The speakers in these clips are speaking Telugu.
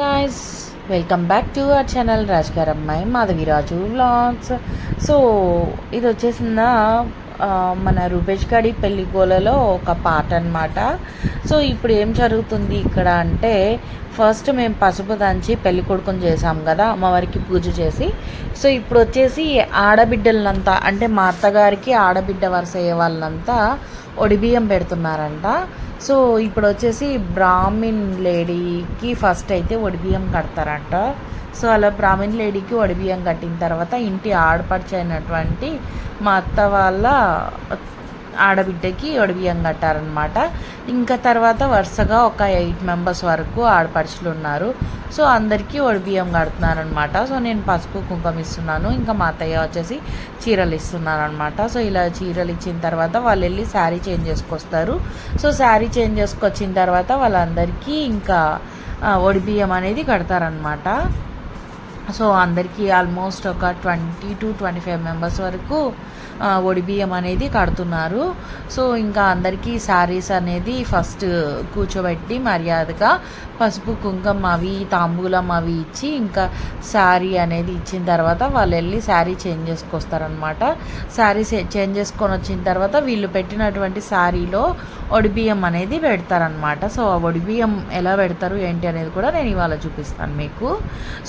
Guys welcome back to our channel రాజ్గార్ అమ్మాయి మాధవిరాజు వ్లాగ్స్ సో ఇది వచ్చేసింద మన రూపేష్ గడి పెళ్ళిగోలలో ఒక పాట అన్నమాట. సో ఇప్పుడు ఏం జరుగుతుంది ఇక్కడ అంటే ఫస్ట్ మేము పసుపు దంచి పెళ్ళి కొడుకుని చేసాం కదా అమ్మవారికి పూజ చేసి. సో ఇప్పుడు వచ్చేసి ఆడబిడ్డలంతా అంటే మా అత్తగారికి ఆడబిడ్డ వరుస అయ్యే వాళ్ళంతా ఒడిబియ్యం పెడుతున్నారంట. సో ఇప్పుడు వచ్చేసి బ్రాహ్మిన్ లేడీకి ఫస్ట్ అయితే ఒడిబియ్యం కడతారంట. సో అలా బ్రాహ్మిన్ లేడీకి ఒడిబియ్యం కట్టిన తర్వాత ఇంటి ఆడపడిచైనటువంటి మా అత్త వాళ్ళ ఆడబిడ్డకి ఒడిబియ్యం కట్టారనమాట ఇంకా తర్వాత వరుసగా ఒక ఎయిట్ మెంబర్స్ వరకు ఆడపడుచులు ఉన్నారు. సో అందరికీ ఒడిబియ్యం కడుతున్నారనమాట సో నేను పసుపు కుంకుమ ఇస్తున్నాను. ఇంకా మా అత్తయ్య వచ్చేసి చీరలు ఇస్తున్నారు అనమాట సో ఇలా చీరలు ఇచ్చిన తర్వాత వాళ్ళు వెళ్ళి శారీ చేంజ్ చేసుకొస్తారు. సో శారీ చేంజ్ చేసుకొచ్చిన తర్వాత వాళ్ళందరికీ ఇంకా ఒడిబియ్యం అనేది కడతారనమాట సో అందరికీ ఆల్మోస్ట్ ఒక twenty two twenty five members వరకు ఒడిబియ్యం అనేది కడుతున్నారు. సో ఇంకా అందరికీ శారీస్ అనేది ఫస్ట్ కూర్చోబెట్టి మర్యాదగా పసుపు కుంకుమ అవి తాంబూలం అవి ఇచ్చి ఇంకా శారీ అనేది ఇచ్చిన తర్వాత వాళ్ళు వెళ్ళి శారీ చేంజ్ చేసుకొస్తారనమాట శారీ చేంజ్ చేసుకొని వచ్చిన తర్వాత వీళ్ళు పెట్టినటువంటి శారీలో ఒడిబియ్యం అనేది పెడతారనమాట సో ఆ ఒడిబియ్యం ఎలా పెడతారు ఏంటి అనేది కూడా నేను ఇవాళ చూపిస్తాను మీకు.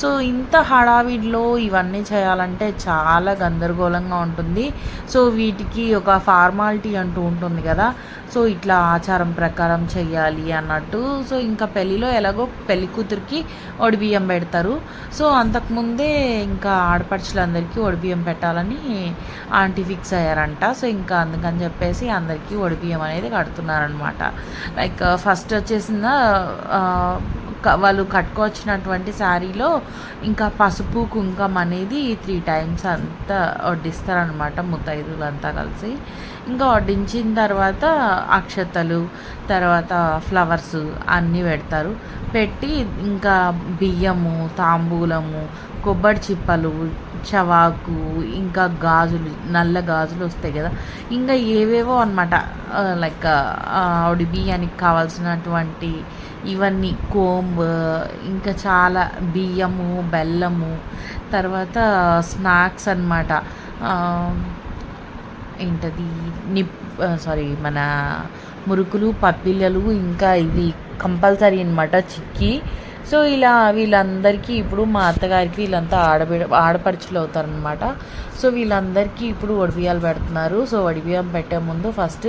సో ఇంత హడావిడిలో ఇవన్నీ చేయాలంటే చాలా గందరగోళంగా ఉంటుంది. సో వీటికి ఒక ఫార్మాలిటీ అంటూ ఉంటుంది కదా. సో ఇట్లా ఆచారం ప్రకారం చెయ్యాలి అన్నట్టు. సో ఇంకా పెళ్ళిలో ఎలాగో పెళ్ళి కూతురికి ఒడిబియ్యం పెడతారు. సో అంతకుముందే ఇంకా ఆడపడుచులందరికీ ఒడిబియ్యం పెట్టాలని ఆంటీ ఫిక్స్ అయ్యారంట. సో ఇంకా అందుకని చెప్పేసి అందరికీ ఒడిబియ్యం అనేది కడుతున్నారనమాట లైక్ ఫస్ట్ వచ్చేసిన వాళ్ళు కట్టుకొచ్చినటువంటి శారీలో ఇంకా పసుపు కుంకం అనేది త్రీ టైమ్స్ అంతా వడ్డిస్తారనమాట ముత్తైదులంతా కలిసి. ఇంకా వడ్డించిన తర్వాత అక్షతలు తర్వాత ఫ్లవర్స్ అన్నీ పెడతారు. పెట్టి ఇంకా బియ్యము తాంబూలము కొబ్బరి చిప్పలు చవాకు ఇంకా గాజులు నల్ల గాజులు వస్తాయి కదా. ఇంకా ఏవేవో అనమాట లైక్ ఆవిడ బియ్యానికి కావాల్సినటువంటి ఇవన్నీ కోంబ్ ఇంకా చాలా బియ్యము బెల్లము తర్వాత స్నాక్స్ అనమాట ఏంటది? నిప్ సారీ మన మురుకులు పప్పిళ్ళలు ఇంకా ఇవి కంపల్సరీ అనమాట చిక్కీ. సో ఇలా వీళ్ళందరికీ ఇప్పుడు మా అత్తగారికి వీళ్ళంతా ఆడబిడ ఆడపడుచులు అవుతారనమాట సో వీళ్ళందరికీ ఇప్పుడు వడిబియ్యాలు పెడుతున్నారు. సో వడిబియ్యం పెట్టే ముందు ఫస్ట్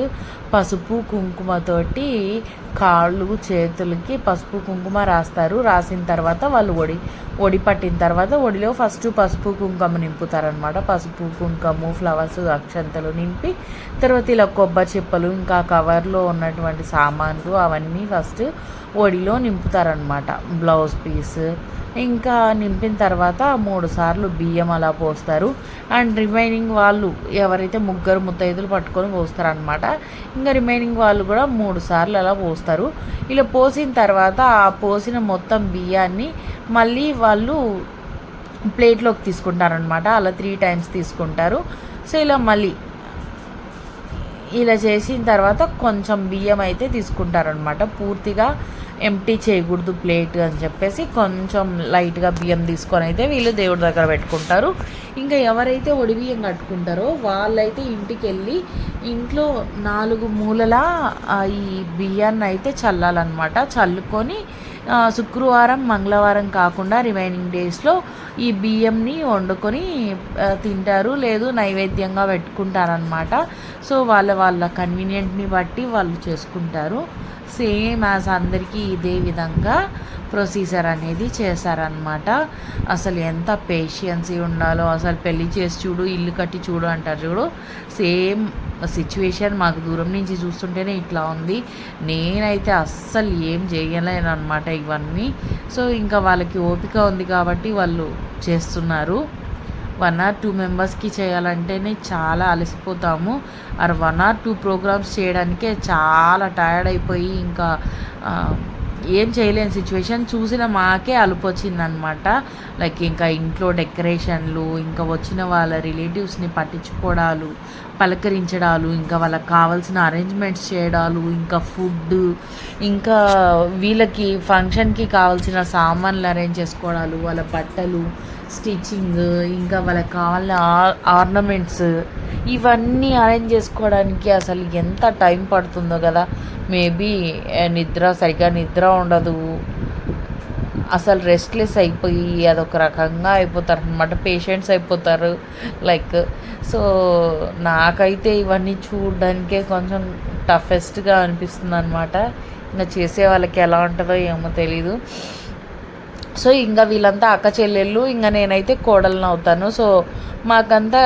పసుపు కుంకుమతోటి కాళ్ళు చేతులకి పసుపు కుంకుమ రాస్తారు. రాసిన తర్వాత వాళ్ళు ఒడి ఒడి పట్టిన తర్వాత ఒడిలో ఫస్ట్ పసుపు కుంకుమ నింపుతారనమాట పసుపు కుంకుమ ఫ్లవర్స్ అక్షంతలు నింపి తర్వాత ఇలా కొబ్బరి చిప్పలు ఇంకా కవర్లో ఉన్నటువంటి సామాన్లు అవన్నీ ఫస్ట్ ఒడిలో నింపుతారనమాట బ్లౌజ్ పీస్ ఇంకా నింపిన తర్వాత మూడు సార్లు బియ్యం అలా పోస్తారు. అండ్ రిమైనింగ్ వాళ్ళు ఎవరైతే ముగ్గురు ముత్తైదులు పట్టుకొని పోస్తారనమాట ఇంకా రిమైనింగ్ వాళ్ళు కూడా మూడు సార్లు అలా పోస్తారు. ఇలా పోసిన తర్వాత ఆ పోసిన మొత్తం బియ్యాన్ని మళ్ళీ వాళ్ళు ప్లేట్లోకి తీసుకుంటారనమాట అలా త్రీ టైమ్స్ తీసుకుంటారు. సో ఇలా మళ్ళీ ఇలా చేసిన తర్వాత కొంచెం బియ్యం అయితే తీసుకుంటారనమాట పూర్తిగా ఎంటీ చేయకూడదు ప్లేట్ అని చెప్పేసి కొంచెం లైట్గా బియ్యం తీసుకొని అయితే వీళ్ళు దేవుడి దగ్గర పెట్టుకుంటారు. ఇంకా ఎవరైతే ఒడి బియ్యం కట్టుకుంటారో వాళ్ళైతే ఇంటికి వెళ్ళి ఇంట్లో నాలుగు మూలలా ఈ బియ్యాన్ని అయితే చల్లాలన్నమాట. చల్లుకొని శుక్రవారం మంగళవారం కాకుండా రిమైనింగ్ డేస్లో ఈ బియ్యంని వండుకొని తింటారు. లేదు నైవేద్యంగా పెట్టుకుంటారనమాట సో వాళ్ళ వాళ్ళ కన్వీనియంట్ని బట్టి వాళ్ళు చేసుకుంటారు. సేమ్ యాజ్ అందరికీ ఇదే విధంగా ప్రొసీజర్ అనేది చేశారనమాట అసలు ఎంత పేషియన్సీ ఉండాలో అసలు పెళ్ళి చేసి చూడు ఇల్లు కట్టి చూడు అంటారు చూడు. సేమ్ సిచ్యువేషన్ మాకు దూరం నుంచి చూస్తుంటేనే ఇట్లా ఉంది. నేనైతే అస్సలు ఏం చేయలేను అనమాట ఇవన్నీ. సో ఇంకా వాళ్ళకి ఓపిక ఉంది కాబట్టి వాళ్ళు చేస్తున్నారు. వన్ ఆర్ టూ మెంబర్స్కి చేయాలంటేనే చాలా అలసిపోతాము. Or one or two programs చేయడానికే చాలా టైర్డ్ అయిపోయి ఇంకా ఏం చేయలేని సిచ్యువేషన్ చూసిన మాకే అలుపు వచ్చిందనమాట లైక్ ఇంకా ఇంట్లో డెకరేషన్లు ఇంకా వచ్చిన వాళ్ళ రిలేటివ్స్ని పట్టించుకోవడాలు పలకరించడాలు ఇంకా వాళ్ళకి కావాల్సిన అరేంజ్మెంట్స్ చేయడాలు ఇంకా ఫుడ్ ఇంకా వీళ్ళకి ఫంక్షన్కి కావాల్సిన సామాన్లు అరేంజ్ చేసుకోవడాలు వాళ్ళ బట్టలు స్టిచ్చింగ్ ఇంకా వాళ్ళకి కావాల ఆర్నమెంట్స్ ఇవన్నీ అరేంజ్ చేసుకోవడానికి అసలు ఎంత టైం పడుతుందో కదా. మేబీ నిద్ర సరిగ్గా నిద్ర ఉండదు. అసలు రెస్ట్లెస్ అయిపోయి అదొక రకంగా అయిపోతారు అనమాట పేషెంట్స్ అయిపోతారు. లైక్ సో నాకైతే ఇవన్నీ చూడడానికే కొంచెం టఫెస్ట్గా అనిపిస్తుంది అనమాట ఇంకా చేసే వాళ్ళకి ఎలా ఉంటుందో ఏమో తెలీదు. సో ఇంకా వీళ్ళంతా అక్క చెల్లెళ్ళు ఇంకా నేనైతే కోడలను అవుతాను. సో మాకంతా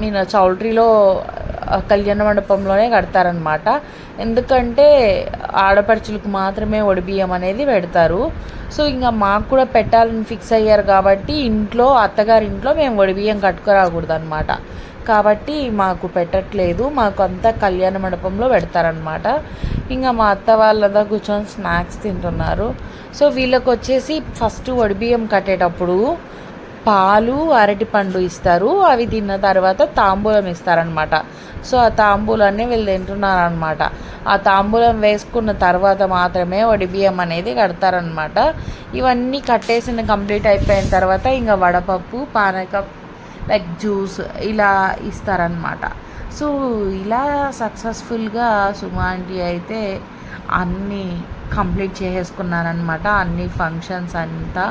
మీన చౌల్ట్రీలో కళ్యాణ మండపంలోనే కడతారనమాట. ఎందుకంటే ఆడపడుచులకు మాత్రమే ఒడిబియ్యం అనేది పెడతారు. సో ఇంకా మాకు కూడా పెట్టాలని ఫిక్స్ అయ్యారు కాబట్టి ఇంట్లో అత్తగారి ఇంట్లో మేము ఒడిబియ్యం కట్టుకురాకూడదు అనమాట కాబట్టి మాకు పెట్టట్లేదు. మాకు అంతా కళ్యాణ మండపంలో పెడతారనమాట ఇంకా మా అత్త వాళ్ళదా కూర్చొని స్నాక్స్ తింటున్నారు. సో వీళ్ళకి వచ్చేసి ఫస్ట్ వడిబియ్యం కట్టేటప్పుడు పాలు అరటిపండు ఇస్తారు. అవి తిన్న తర్వాత తాంబూలం ఇస్తారనమాట సో ఆ తాంబూలాన్ని వీళ్ళు తింటున్నారనమాట ఆ తాంబూలం వేసుకున్న తర్వాత మాత్రమే వడిబియ్యం అనేది కడతారనమాట ఇవన్నీ కట్టేసిన కంప్లీట్ అయిపోయిన తర్వాత ఇంకా వడపప్పు పానకం లైక్ జ్యూస్ ఇలా ఇస్తారనమాట సో ఇలా సక్సెస్ఫుల్గా సుమాంటి అయితే అన్నీ కంప్లీట్ చేసేసుకున్నానమాట అన్ని ఫంక్షన్స్ అంతా.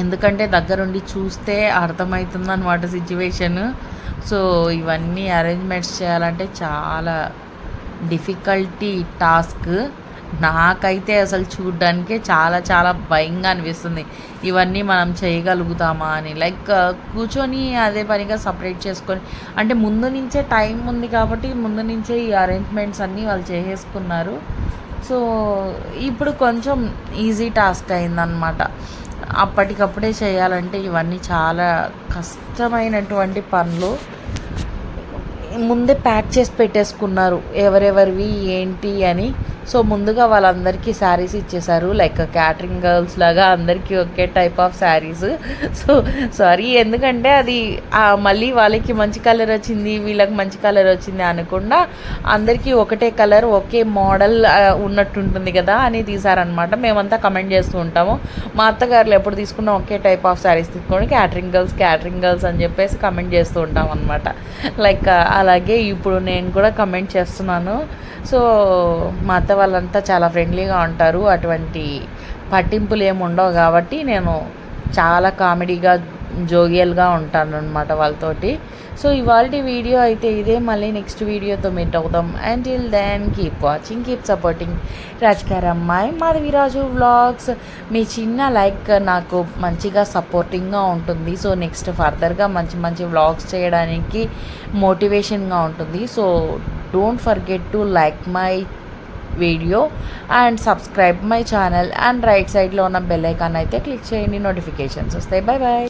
ఎందుకంటే దగ్గరుండి చూస్తే అర్థమవుతుంది అనమాట సిచ్యువేషన్. సో ఇవన్నీ అరేంజ్మెంట్స్ చేయాలంటే చాలా డిఫికల్టీ టాస్క్. నాకైతే అసలు చూడ్డానికే చాలా చాలా భయంగా అనిపిస్తుంది. ఇవన్నీ మనం చేయగలుగుతామా అని. లైక్ కూర్చొని అదే పనిగా సపరేట్ చేసుకొని అంటే ముందు నుంచే టైం ఉంది కాబట్టి ముందు నుంచే ఈ అరేంజ్మెంట్స్ అన్నీ వాళ్ళు చేసేసుకున్నారు. సో ఇప్పుడు కొంచెం ఈజీ టాస్క్ అయిందనమాట అప్పటికప్పుడే చేయాలంటే ఇవన్నీ చాలా కష్టమైనటువంటి పనులు. ముందే ప్యాక్ చేసి పెట్టేసుకున్నారు. ఎవరెవరివి ఏంటి అని. సో ముందుగా వాళ్ళందరికీ శారీస్ ఇచ్చేశారు. లైక్ క్యాటరింగ్ గర్ల్స్ లాగా అందరికీ ఒకే type of saris. So sorry ఎందుకంటే అది మళ్ళీ వాళ్ళకి మంచి కలర్ వచ్చింది వీళ్ళకి మంచి కలర్ వచ్చింది అనకుండా అందరికీ ఒకటే కలర్ ఒకే మోడల్ ఉన్నట్టుంటుంది కదా అని తీసారనమాట మేమంతా కమెంట్ చేస్తూ ఉంటాము. మా అత్తగారులు ఎప్పుడు తీసుకున్నా ఒకే టైప్ ఆఫ్ శారీస్ తీసుకోండి. క్యాటరింగ్ గర్ల్స్ క్యాటరింగ్ గర్ల్స్ అని చెప్పేసి కమెంట్ చేస్తూ ఉంటాం అనమాట లైక్ అలాగే ఇప్పుడు నేను కూడా కమెంట్ చేస్తున్నాను. సో మా అత్త వాళ్ళంతా చాలా ఫ్రెండ్లీగా ఉంటారు. అటువంటి పట్టింపులు ఏమి ఉండవు కాబట్టి నేను చాలా కామెడీగా జోగియల్గా ఉంటాను అనమాట వాళ్ళతోటి. సో ఇవాళ వీడియో అయితే ఇదే. మళ్ళీ నెక్స్ట్ వీడియోతో మీట్ అవుతాం and till then keep watching keep supporting రాజకీయ అమ్మాయి మాధవిరాజు వ్లాగ్స్ మీ చిన్న లైక్ నాకు మంచిగా సపోర్టింగ్గా ఉంటుంది. సో నెక్స్ట్ ఫర్దర్గా మంచి మంచి వ్లాగ్స్ చేయడానికి మోటివేషన్గా ఉంటుంది. So don't forget to like my video and subscribe my channel and right సైడ్లో ఉన్న బెల్ ఐకాన్ అయితే క్లిక్ చేయండి. నోటిఫికేషన్స్ వస్తాయి. Bye bye